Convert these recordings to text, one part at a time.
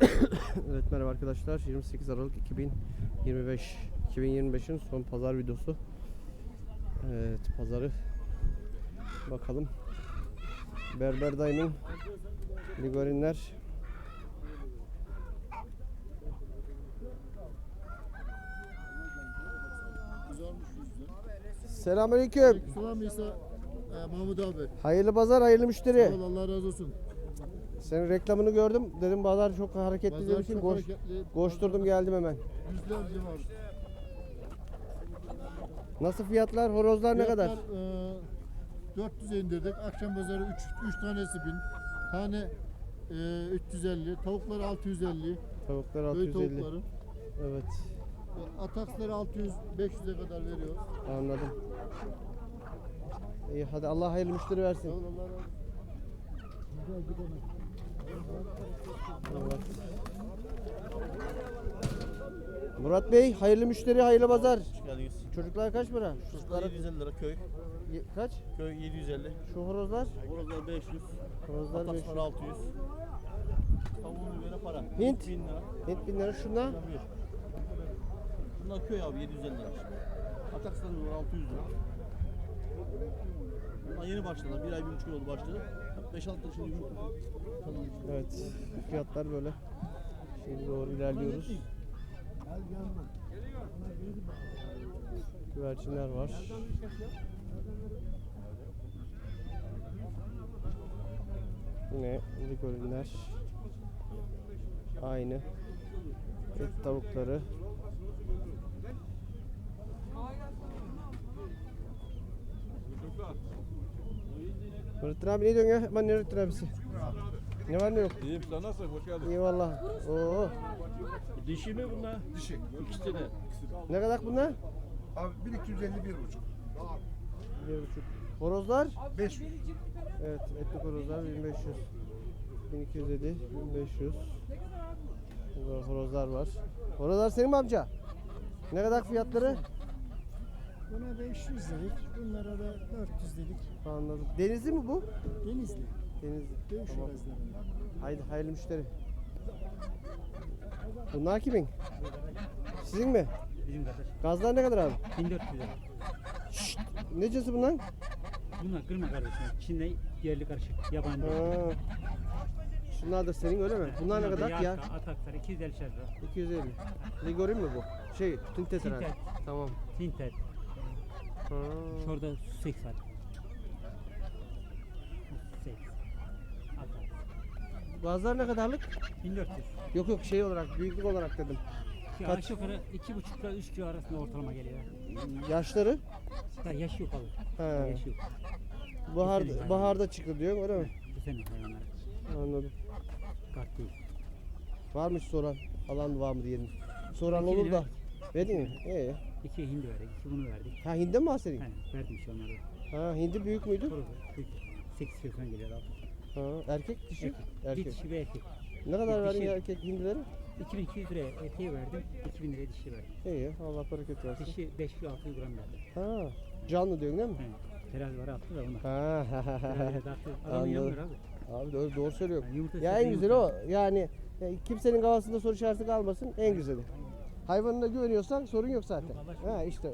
Evet merhaba arkadaşlar. 28 Aralık 2025. 2025'in son pazar videosu. Evet pazarı bakalım. Berber dayımın ligorinler Selamünaleyküm. Selam İsa e, Mahmut abi. Hayırlı pazar, hayırlı müşteri. Allah razı olsun. Senin reklamını gördüm. Dedim pazar çok hareketli Pazar dedim ki çok koş, hareketli. koşturdum geldim hemen. Yüzlerce var. Nasıl fiyatlar? Horozlar ne kadar? Fiyatlar, e, 400'e indirdik. Akşam pazarı 3, 3 tanesi 1000. Tane e, 350. Tavuklar 650. Tavuklar Köy 650. tavukları. Evet. E, Ataksları 600, 500'e kadar veriyor. Anladım. İyi hadi Allah hayırlı müşteri versin. Güzel. Evet. Murat Bey hayırlı müşteri hayırlı pazar. Geldiniz. Çocuklar kaç para? Çocuklar 750 lira köy. Ye- kaç? Köy 750. Şu horozlar? Horozlar 500. Horozlar 500. Ataslar 600. Tavuğun göre para. Hint. 1000 lira. Hint bin lira şuna. Tabii. Bunlar köy abi 750 lira. Atakslar var 600 lira. Bunlar yeni başladılar. Bir ay bir buçuk ay oldu başladı. 5-6 lira şimdi yumurta. Tamam. Evet. Fiyatlar böyle. Şimdi doğru ilerliyoruz. Güvercinler var. Yine ligorinler. Aynı. Et tavukları. Nurettin abi ne diyorsun ya? Ben Nurettin abisi. Ne var ne yok? İyiyim sen nasılsın? Hoş geldin. Eyvallah. Oo. Dişi mi bunlar? Dişi. İkisi de. Ne kadar bunlar? Abi 1250 bir buçuk. Bir buçuk. Horozlar? 500. Evet, etlik horozlar 1500. 1250, 1500. Burada horozlar var. Horozlar senin mi amca? Ne kadar fiyatları? Buna 500 dedik. Bunlara da 400 dedik. Anladım. Denizli mi bu? Denizli. Denizli. Dövüş Tamam. horozlarında. Haydi hayırlı müşteri. Bunlar kimin? Sizin mi? Bizim kardeş. Gazlar ne kadar abi? 1400 lira. Ne cinsi bunlar? Bunlar kırma kardeşim. Çin'de yerli karışık. Yabancı. Ha. Şunlar da senin öyle mi? Bunlar ne da kadar ya? Ataklar 250 lira. 250. Ligorin mi bu? Şey, Tintes herhalde. Tintet. Tamam. Tintet. Ha. Şurada Sussex var. Sussex. Atak. Gazlar ne kadarlık? 1400. Yok yok şey olarak, büyüklük olarak dedim. Ya Kaç? aşağı yukarı 2,5 ile 3 kilo arasında ortalama geliyor. Yaşları? Daha yaş yok abi. He. Yaş yok. Bahar, baharda çıktı diyor öyle mi? Bu sene hayvanlar. Anladım. Kart değil. Varmış soran. Alan var mı diyelim. Soran olur da. lira. Verdin mi? İyi. İki hindi verdik. iki bunu verdik. Ha hindi mi var senin? He, verdim şu onları. Ha hindi büyük müydü? Horoz. 8 kilo falan geliyor abi. Ha erkek dişi? Erkek. Bir dişi bir erkek. Ne kadar Bir verdin dişi. erkek hindileri? 2200 liraya erkeğe verdim, 2000 liraya dişi verdim. İyi. Allah bereket versin. Dişi 5 kilo 600 gram verdi. Ha. Canlı diyorsun değil mi? He. Terazi var attı da ona. Ha. Teraziye de attı. Adam Anladım. inanmıyor abi. Abi doğru, doğru söylüyor. Yani yumurta Ya en güzeli yumurta. o. Yani e, kimsenin kafasında soru işareti kalmasın. En güzeli. Hayvanına güveniyorsan sorun yok zaten. Allah aşkına. Ha işte.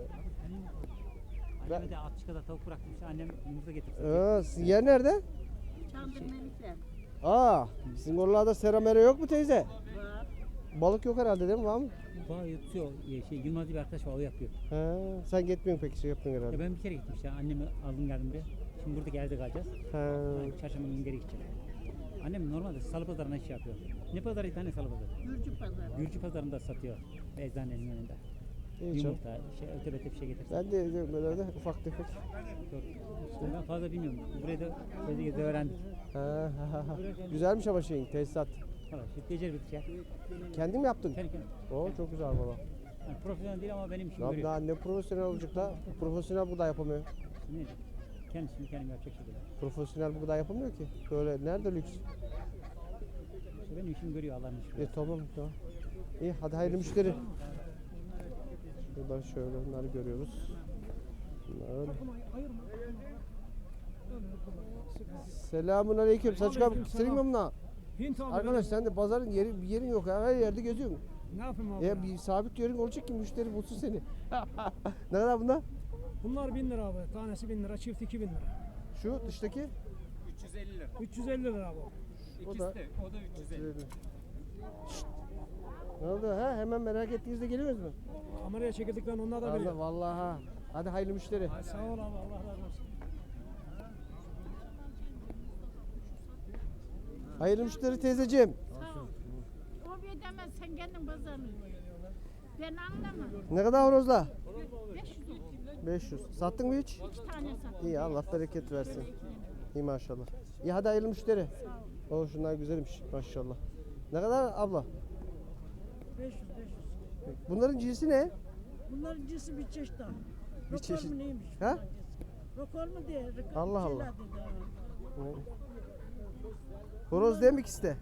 Anneme de 60 kadar tavuk bırakmış. Annem yumurta getirdi. Sizin yer nerede? Çandır Melike. Aa, sizin oralarda seramere yok mu teyze? Var. Balık yok herhalde değil mi? Var mı? Bağ yutuyor. Şey, Yılmaz bir arkadaş var o yapıyor. Ha, sen gitmiyorsun peki şey yapıyorsun Ya herhalde. ben bir kere gittim işte. Annemi aldım geldim buraya. Şimdi buradaki evde kalacağız. Ha, Yani Çarşamba günü geri gideceğim. Annem normalde salı pazarına iş yapıyor. Ne pazarı tane salı pazarı? Gürcü pazarı. Gürcü pazarında satıyor. Eczanenin önünde. iyi canım. Yumurta, şey, öte bete bir şey getirsin. Ben de ediyorum böyle de ufak tefek. Yok. İşte ben fazla bilmiyorum. Burayı da gezi gezi öğrendik. Ha, ha, ha. Güzelmiş ama şeyin tesisat. Valla işte becerdik ya. Kendin mi yaptın? Kendi kendine. Oo çok güzel valla. Yani profesyonel değil ama benim işim Ya görüyor. daha ne profesyonel olacak da? Profesyonel bu da yapamıyor. Ne? Kendisini kendim yapacak şekilde. Profesyonel bu kadar yapamıyor ki. Böyle nerede lüks? İşte benim işim görüyor Allah'ın işi. E tamam tamam. İyi hadi hayırlı müşteri. Buradan şöyle bunları görüyoruz. Bunlar. Selamun aleyküm. Saçka senin mi bunlar? Hint abi. Arkadaş sen de pazarın yeri, bir yerin yok. Her yerde geziyorsun. Ne yapayım abi? Ya ya? bir sabit yerin olacak ki müşteri bulsun seni. ne kadar bunlar? Bunlar 1000 lira abi. Tanesi 1000 lira, çift 2000 lira. Şu dıştaki 350 lira abi. o da o da 350. Şşt. Ne oldu ha? Hemen merak ettiğinizde geliyoruz mu? Kameraya çekildikten onlar da Allah biliyor. vallahi ha. Hadi hayırlı müşteri. Sağ ol abi Allah razı olsun. Hayırlı müşteri teyzeciğim. Sağ ol. O bir demez sen kendin pazarını. Ben anlamam. Ne kadar horozla? 500 oldu. 500. Sattın mı hiç? İki tane sattım. İyi Allah bereket versin. İyi maşallah. İyi hadi hayırlı müşteri. Sağ ol. O şunlar güzelmiş maşallah. Ne kadar abla? 500 500. Bunların cinsi ne? Bunların cinsi bir çeşit daha. Bir Rokor çeşit. mu neymiş? Ha? bunların cinsi? Rokor mu diye. rok- Allah şeyler Allah. dedi. Horoz değil mi ikisi de?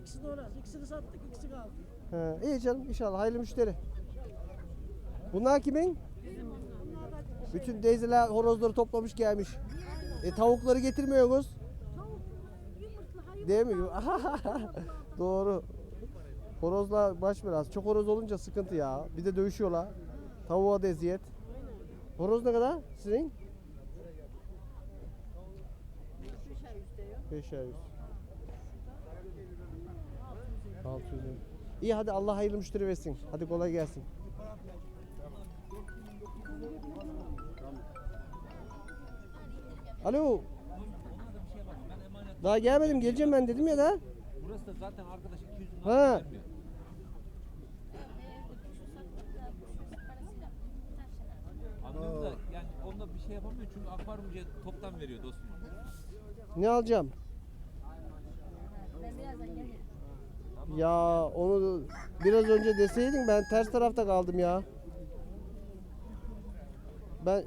İkisi de orası. İkisini sattık, ikisi kaldı. Ha, iyi canım inşallah hayırlı müşteri. Bunlar kimin? Bütün teyzeler horozları toplamış gelmiş. E tavukları getirmiyorsunuz. Değil mi? Doğru. Horozla baş biraz. Çok horoz olunca sıkıntı ya. Bir de dövüşüyorlar. Tavuğa da eziyet. Horoz ne kadar sizin? Beşer yüz. Altı yüz. İyi hadi Allah hayırlı müşteri versin. Hadi kolay gelsin. Alo. Daha gelmedim geleceğim ben dedim ya da. Burası da zaten arkadaş 200 bin Ha. Anlıyorum da yani onda bir şey yapamıyor çünkü akvaryumcuya toptan veriyor dostum. Ne alacağım? Ya onu biraz önce deseydin ben ters tarafta kaldım ya. Ben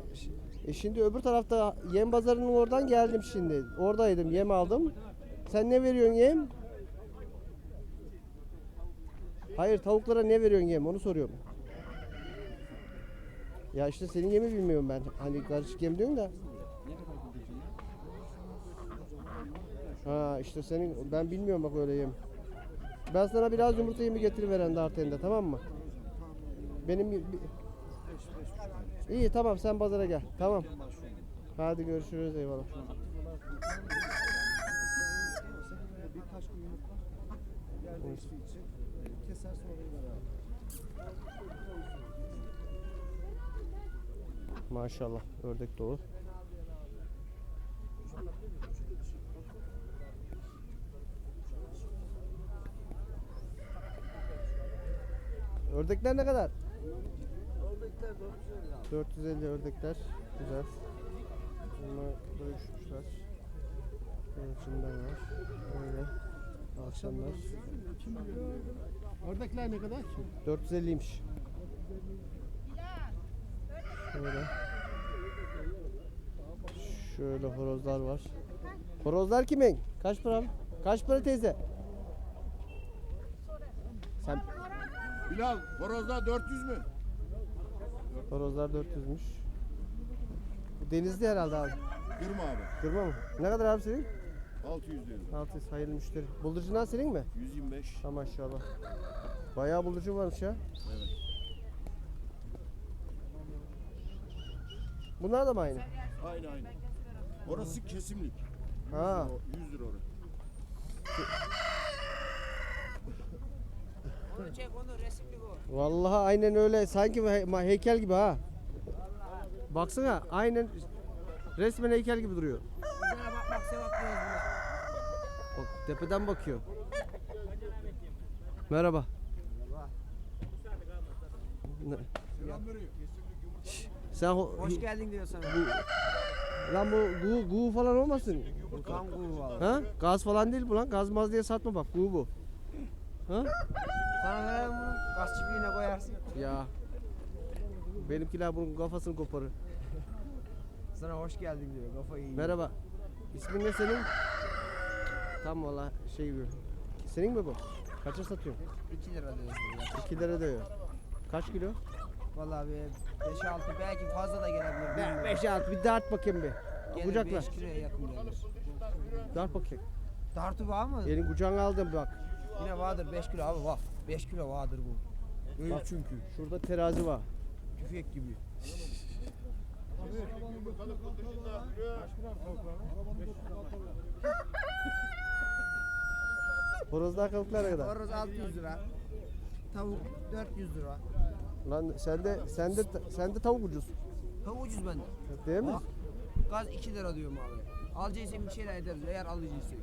e şimdi öbür tarafta yem pazarının oradan geldim şimdi. Oradaydım yem aldım. Sen ne veriyorsun yem? Hayır tavuklara ne veriyorsun yem onu soruyorum. Ya işte senin yemi bilmiyorum ben. Hani karışık yem diyorsun da. Ha işte senin ben bilmiyorum bak öyle yem. Ben sana biraz yumurta yemi getiriveren de artende tamam mı? Benim İyi tamam sen pazara gel. Tamam. Hadi görüşürüz eyvallah. Maşallah ördek dolu. Ördekler ne kadar? Ördekler 450 450 ördekler. Güzel. Bunlar böyle uçmuşlar. Ölçümler var. Öyle. Akşamlar. Ördekler ne kadar? 450'ymiş. Şöyle. Şöyle horozlar var. Horozlar kimin? Kaç para? Kaç para teyze? Sen Bilal, horozlar 400 mü? Horozlar 400'müş. Bu denizli herhalde abi. Kırma abi. Kırma mı? Ne kadar abi senin? 600 diyorum. 600 hayırlı müşteri. Bıldırcınlar senin mi? 125. Ha maşallah. Bayağı bıldırcın varmış ya. Evet. Bunlar da mı aynı? Aynı aynı. Orası kesimlik. Ha. O 100 lira orası. Vallahi aynen öyle. Sanki he- heykel gibi ha. Baksana aynen resmen heykel gibi duruyor. Bak tepeden bakıyor. Merhaba. Ne- Şş, Sen ho- Hoş geldin diyor sana. lan bu gu, gu falan olmasın? Kan grubu var. Ha? Gaz falan değil bu lan. Gaz maz diye satma bak. Gu bu. Ha? Sana bunu. Gaz çiftliğine koyarsın. Ya. Benimkiler bunun kafasını koparır. Sana hoş geldin diyor. Kafayı yiyor. Merhaba. İsmin ne senin? Tam valla şey gibi. Senin mi bu? Kaça satıyorsun? 2 lira diyorsun. ya. 2 lira diyor. Kaç kilo? Vallahi bir 5-6 belki fazla da gelebilir. bilmiyorum. 5 6 bir dart bakayım bir. Gelir Kucakla. 5 kiloya yakın gelir. Dart bakayım. Dartı var mı? Elin kucağına aldım bak. Yine vardır 5 kilo abi bak. 5 kilo vardır bu. Böyle Bak. çünkü. Şurada terazi var. Tüfek gibi. Horozlar kalıplar ne kadar? Horoz 600 lira. Tavuk 400 lira. Lan sende sende sende tavuk ucuz. Tavuk ucuz bende. Değil mi? Bak. Gaz 2 lira diyorum abi. Alacaksan bir şeyler ederiz eğer alıcıysak.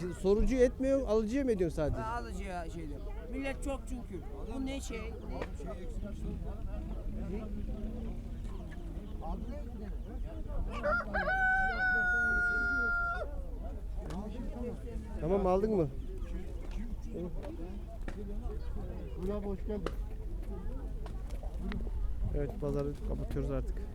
Şimdi sorucu etmiyor, alıcıya mı ediyorsun sadece? Alıcıya şey diyorum. Millet çok çünkü. Bu ne şey? Ne? Tamam aldın mı? Hoş geldin. Evet pazarı kapatıyoruz artık.